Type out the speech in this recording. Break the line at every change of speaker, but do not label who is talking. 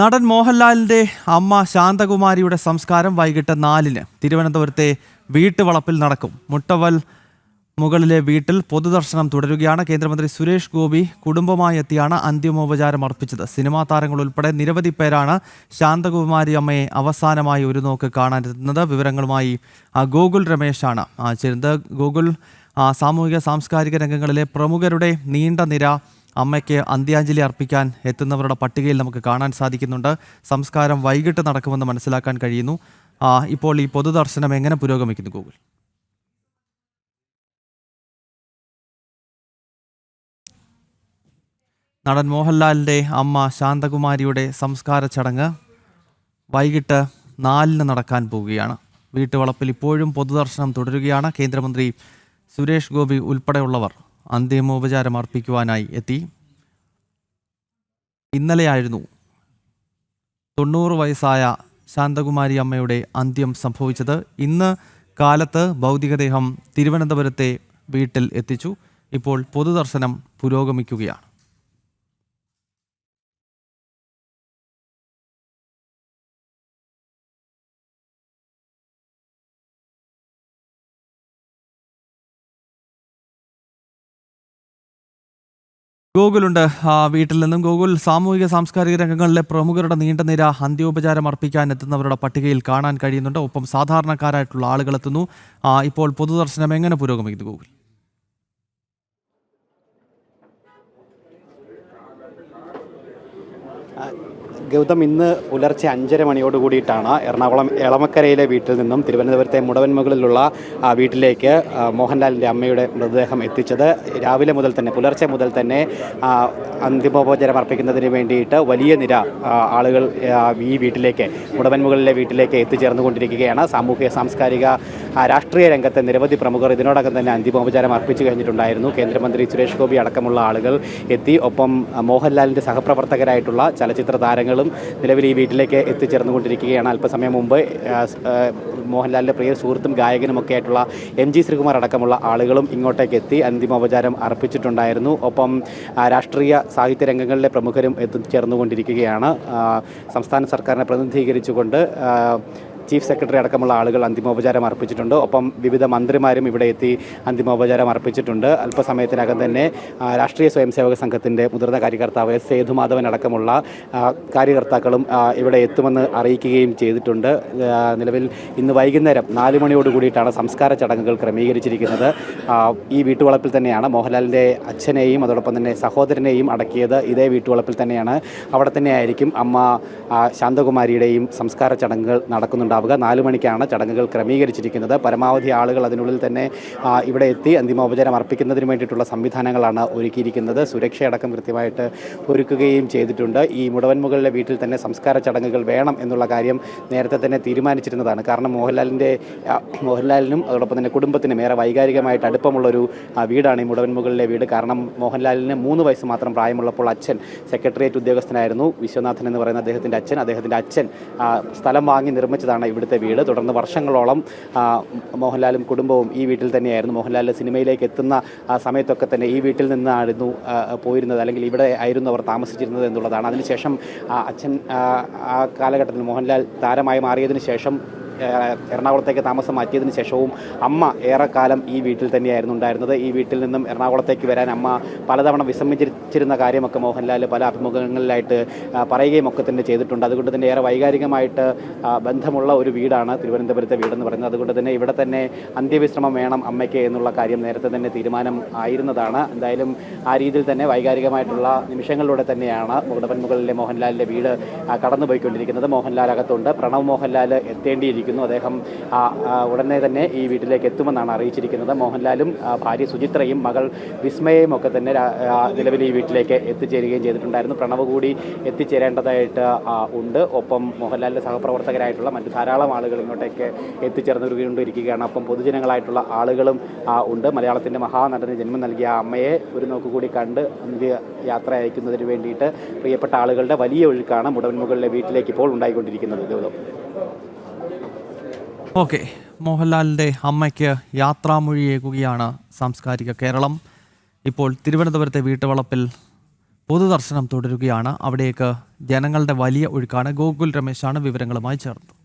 നടൻ മോഹൻലാലിന്റെ അമ്മ ശാന്തകുമാരിയുടെ സംസ്കാരം വൈകിട്ട് നാലിന് തിരുവനന്തപുരത്തെ വീട്ടുവളപ്പിൽ നടക്കും. മുട്ടവൽ മുകളിലെ വീട്ടിൽ പൊതുദർശനം തുടരുകയാണ്. കേന്ദ്രമന്ത്രി സുരേഷ് ഗോപി കുടുംബമായി എത്തിയാണ് അന്തിമോപചാരം അർപ്പിച്ചത്. സിനിമാ താരങ്ങൾ ഉൾപ്പെടെ നിരവധി പേരാണ് ശാന്തകുമാരി അമ്മയെ അവസാനമായി ഒരു നോക്ക് കാണാനെത്തുന്നത് വിവരങ്ങളുമായി ഗോകുൽ രമേശാണ്. ചേരുന്നത്. ഗോകുൽ സാമൂഹിക സാംസ്കാരിക രംഗങ്ങളിലെ പ്രമുഖരുടെ നീണ്ട നിര അമ്മയ്ക്ക് അന്ത്യാഞ്ജലി അർപ്പിക്കാൻ എത്തുന്നവരുടെ പട്ടികയിൽ നമുക്ക് കാണാൻ സാധിക്കുന്നുണ്ട്. സംസ്കാരം വൈകിട്ട് നടക്കുമെന്ന് മനസ്സിലാക്കാൻ കഴിയുന്നു. ഇപ്പോൾ ഈ പൊതുദർശനം എങ്ങനെ പുരോഗമിക്കുന്നു ഗൂഗിൾ? നടൻ മോഹൻലാലിന്റെ അമ്മ ശാന്തകുമാരിയുടെ സംസ്കാര ചടങ്ങ് വൈകിട്ട് നാലിന് നടക്കാൻ പോവുകയാണ്. വീട്ടുവളപ്പിൽ ഇപ്പോഴും പൊതുദർശനം തുടരുകയാണ്. കേന്ദ്രമന്ത്രി സുരേഷ് ഗോപി ഉൾപ്പെടെയുള്ളവർ. അന്തിമോപചാരം അർപ്പിക്കുവാനായി എത്തി. ഇന്നലെയായിരുന്നു തൊണ്ണൂറ് വയസ്സായ ശാന്തകുമാരി അമ്മയുടെ അന്ത്യം സംഭവിച്ചത്. ഇന്ന് കാലത്ത് ഭൗതികദേഹം തിരുവനന്തപുരത്തെ വീട്ടിൽ എത്തിച്ചു. ഇപ്പോൾ പൊതുദർശനം പുരോഗമിക്കുകയാണ്. ഗൂഗിളുണ്ട് ആ, വീട്ടിൽ നിന്നും ഗോകുൽ സാമൂഹിക സാംസ്കാരിക രംഗങ്ങളിലെ പ്രമുഖരുടെ നീണ്ട നിര അന്ത്യോപചാരം അർപ്പിക്കാൻ എത്തുന്നവരുടെ പട്ടികയിൽ കാണാൻ കഴിയുന്നുണ്ട്. ഒപ്പം സാധാരണക്കാരായിട്ടുള്ള ആളുകൾ എത്തുന്നു. ഇപ്പോൾ പൊതുദർശനം എങ്ങനെ പുരോഗമിക്കുന്നു ഗൂഗിൾ
ഗൗതം ഇന്ന് പുലർച്ചെ അഞ്ചര മണിയോട് കൂടിയിട്ടാണ് എറണാകുളം എളമക്കരയിലെ വീട്ടിൽ നിന്നും തിരുവനന്തപുരത്തെ മുടവൻമുകളിലുള്ള വീട്ടിലേക്ക് മോഹൻലാലിന്റെ അമ്മയുടെ മൃതദേഹം എത്തിച്ചത്. രാവിലെ മുതൽ തന്നെ പുലർച്ചെ മുതൽ തന്നെ അന്തിമോപചാരം അർപ്പിക്കുന്നതിന് വേണ്ടിയിട്ട് വലിയ നിര ആളുകൾ ഈ വീട്ടിലേക്ക് മുടവൻമുകളിലെ വീട്ടിലേക്ക് എത്തിച്ചേർന്നുകൊണ്ടിരിക്കുകയാണ്. സാമൂഹിക സാംസ്കാരിക രാഷ്ട്രീയ രംഗത്തെ നിരവധി പ്രമുഖർ ഇതിനോടകം തന്നെ അന്തിമോപചാരം അർപ്പിച്ചു കഴിഞ്ഞിട്ടുണ്ടായിരുന്നു. കേന്ദ്രമന്ത്രി സുരേഷ് ഗോപി അടക്കമുള്ള ആളുകൾ എത്തി. ഒപ്പം മോഹൻലാലിന്റെ സഹപ്രവർത്തകരായിട്ടുള്ള ചലച്ചിത്ര താരങ്ങളും നിലവിൽ ഈ വീട്ടിലേക്ക് എത്തിച്ചേർന്നുകൊണ്ടിരിക്കുകയാണ്. അല്പസമയം മുമ്പ് മോഹൻലാലിന്റെ പ്രിയ സുഹൃത്തും ഗായകനും ഒക്കെ ആയിട്ടുള്ള എം ജി ശ്രീകുമാർ അടക്കമുള്ള ആളുകളും ഇങ്ങോട്ടേക്ക് എത്തി. അന്തിമോപചാരം അർപ്പിച്ചിട്ടുണ്ടായിരുന്നു. ഒപ്പം രാഷ്ട്രീയ സാഹിത്യ രംഗങ്ങളിലെ പ്രമുഖരും എത്തിച്ചേർന്നുകൊണ്ടിരിക്കുകയാണ്. സംസ്ഥാന സർക്കാരിനെ പ്രതിനിധീകരിച്ചുകൊണ്ട് ചീഫ് സെക്രട്ടറി അടക്കമുള്ള ആളുകൾ അന്തിമോപചാരം അർപ്പിച്ചിട്ടുണ്ട്. ഒപ്പം വിവിധ മന്ത്രിമാരും ഇവിടെ എത്തി അന്തിമോപചാരം അർപ്പിച്ചിട്ടുണ്ട്. അല്പസമയത്തിനകം തന്നെ രാഷ്ട്രീയ സ്വയംസേവക സംഘത്തിന്റെ മുതിർന്ന കാര്യകർത്താവ് സേതുമാധവൻ അടക്കമുള്ള കാര്യകർത്താക്കളും ഇവിടെ എത്തുമെന്ന് അറിയിക്കുകയും ചെയ്തിട്ടുണ്ട്. നിലവിൽ ഇന്ന് വൈകുന്നേരം നാല് മണിയോട് കൂടിയിട്ടാണ് സംസ്കാര ചടങ്ങുകൾ ക്രമീകരിച്ചിരിക്കുന്നത്. ഈ വീട്ടുവളപ്പിൽ തന്നെയാണ് മോഹൻലാലിന്റെ അച്ഛനെയും അതോടൊപ്പം തന്നെ സഹോദരനെയും അടക്കിയത്. ഇതേ വീട്ടുവളപ്പിൽ തന്നെയാണ്. അവിടെ തന്നെയായിരിക്കും അമ്മ ശാന്തകുമാരിയുടെയും സംസ്കാര ചടങ്ങുകൾ നടക്കുന്നുണ്ടാവുക നാല് മണിക്കാണ് ചടങ്ങുകൾ ക്രമീകരിച്ചിരിക്കുന്നത്. പരമാവധി ആളുകൾ അതിനുള്ളിൽ തന്നെ ഇവിടെ എത്തി അന്തിമോപചാരം അർപ്പിക്കുന്നതിന് വേണ്ടിയിട്ടുള്ള സംവിധാനങ്ങളാണ് ഒരുക്കിയിരിക്കുന്നത്. സുരക്ഷയടക്കം കൃത്യമായിട്ട് ഒരുക്കുകയും ചെയ്തിട്ടുണ്ട്. ഈ മുടവൻമുകളിലെ വീട്ടിൽ തന്നെ സംസ്കാര ചടങ്ങുകൾ വേണം എന്നുള്ള കാര്യം നേരത്തെ തന്നെ തീരുമാനിച്ചിരുന്നതാണ്. കാരണം മോഹൻലാലിന്റെ മോഹൻലാലിനും അതോടൊപ്പം തന്നെ കുടുംബത്തിനും ഏറെ വൈകാരികമായിട്ട് അടുപ്പമുള്ളൊരു വീടാണ് ഈ മുടവൻമുകളിലെ വീട്. കാരണം മോഹൻലാലിന് മൂന്ന് വയസ്സ് മാത്രം പ്രായമുള്ളപ്പോൾ അച്ഛൻ സെക്രട്ടേറിയറ്റ് ഉദ്യോഗസ്ഥനായിരുന്നു. വിശ്വനാഥൻ എന്ന് പറയുന്ന അദ്ദേഹത്തിന്റെ അച്ഛൻ അദ്ദേഹത്തിന്റെ അച്ഛൻ സ്ഥലം വാങ്ങി നിർമ്മിച്ചതാണ് ഇവിടുത്തെ വീട്. തുടർന്ന് വർഷങ്ങളോളം മോഹൻലാലും കുടുംബവും ഈ വീട്ടിൽ തന്നെയായിരുന്നു. മോഹൻലാൽ സിനിമയിലേക്ക് എത്തുന്ന ആ സമയത്തൊക്കെ തന്നെ ഈ വീട്ടിൽ നിന്നായിരുന്നു പോയിരുന്നത് അല്ലെങ്കിൽ ഇവിടെ ആയിരുന്നു അവർ താമസിച്ചിരുന്നത് എന്നുള്ളതാണ്. അതിനുശേഷം അച്ഛൻ ആ, കാലഘട്ടത്തിൽ മോഹൻലാൽ താരമായി മാറിയതിനു ശേഷം എറണാകുളത്തേക്ക് താമസം മാറ്റിയതിന് ശേഷവും അമ്മ ഏറെക്കാലം ഈ വീട്ടിൽ തന്നെയായിരുന്നു ഉണ്ടായിരുന്നത്. ഈ വീട്ടിൽ നിന്നും എറണാകുളത്തേക്ക് വരാൻ അമ്മ പലതവണ വിസമ്മതിച്ചിരുന്ന കാര്യമൊക്കെ മോഹൻലാൽ പല അഭിമുഖങ്ങളിലായിട്ട് പറയുകയും ഒക്കെ തന്നെ ചെയ്തിട്ടുണ്ട്. അതുകൊണ്ട് തന്നെ ഏറെ വൈകാരികമായിട്ട് ബന്ധമുള്ള ഒരു വീടാണ് തിരുവനന്തപുരത്തെ വീടെന്ന് പറയുന്നത്. അതുകൊണ്ട് തന്നെ ഇവിടെ തന്നെ അന്ത്യവിശ്രമം വേണം അമ്മയ്ക്ക് എന്നുള്ള കാര്യം നേരത്തെ തന്നെ തീരുമാനം ആയിരുന്നതാണ്. എന്തായാലും ആ രീതിയിൽ തന്നെ വൈകാരികമായിട്ടുള്ള നിമിഷങ്ങളിലൂടെ തന്നെയാണ് മുകളിലെ മോഹൻലാലിന്റെ വീട് കടന്നുപോയിക്കൊണ്ടിരിക്കുന്നത്. മോഹൻലാൽ അകത്തുണ്ട്. പ്രണവ് മോഹൻലാൽ എത്തേണ്ടിയിരിക്കുന്നു. അദ്ദേഹം ആ, ആ, ഉടനെ തന്നെ ഈ വീട്ടിലേക്ക് എത്തുമെന്നാണ് അറിയിച്ചിരിക്കുന്നത്. മോഹൻലാലും ഭാര്യ സുചിത്രയും മകൾ വിസ്മയയും ഒക്കെ തന്നെ നിലവിൽ ഈ വീട്ടിലേക്ക് എത്തിച്ചേരുകയും ചെയ്തിട്ടുണ്ടായിരുന്നു. പ്രണവ് കൂടി എത്തിച്ചേരേണ്ടതായിട്ട് ഉണ്ട്. ഒപ്പം മോഹൻലാലിന്റെ സഹപ്രവർത്തകരായിട്ടുള്ള മറ്റ് ധാരാളം ആളുകൾ ഇങ്ങോട്ടേക്ക് എത്തിച്ചേർന്നുകൊണ്ടിരിക്കുകയാണ് അപ്പം പൊതുജനങ്ങളായിട്ടുള്ള ആളുകളും ഉണ്ട്. മലയാളത്തിന്റെ മഹാനടന് ജന്മം നൽകിയ അമ്മയെ ഒരു നോക്കുകൂടി കണ്ട് യാത്ര അയക്കുന്നതിന് വേണ്ടിയിട്ട് പ്രിയപ്പെട്ട ആളുകളുടെ വലിയ ഒഴുക്കാണ് മുടവൻമുകളിലെ വീട്ടിലേക്ക് ഇപ്പോൾ ഉണ്ടായിക്കൊണ്ടിരിക്കുന്നത്. ഗൗതം.
ഓക്കെ മോഹൻലാലിന്റെ അമ്മയ്ക്ക് യാത്രാമൊഴിയേകുകയാണ് സാംസ്കാരിക കേരളം. ഇപ്പോൾ തിരുവനന്തപുരത്തെ വീട്ടുവളപ്പിൽ പൊതുദർശനം തുടരുകയാണ്. അവിടേക്ക് ജനങ്ങളുടെ വലിയ ഒഴുക്കാണ്. ഗോകുൽ രമേശാണ് വിവരങ്ങളുമായി ചേർന്നത്.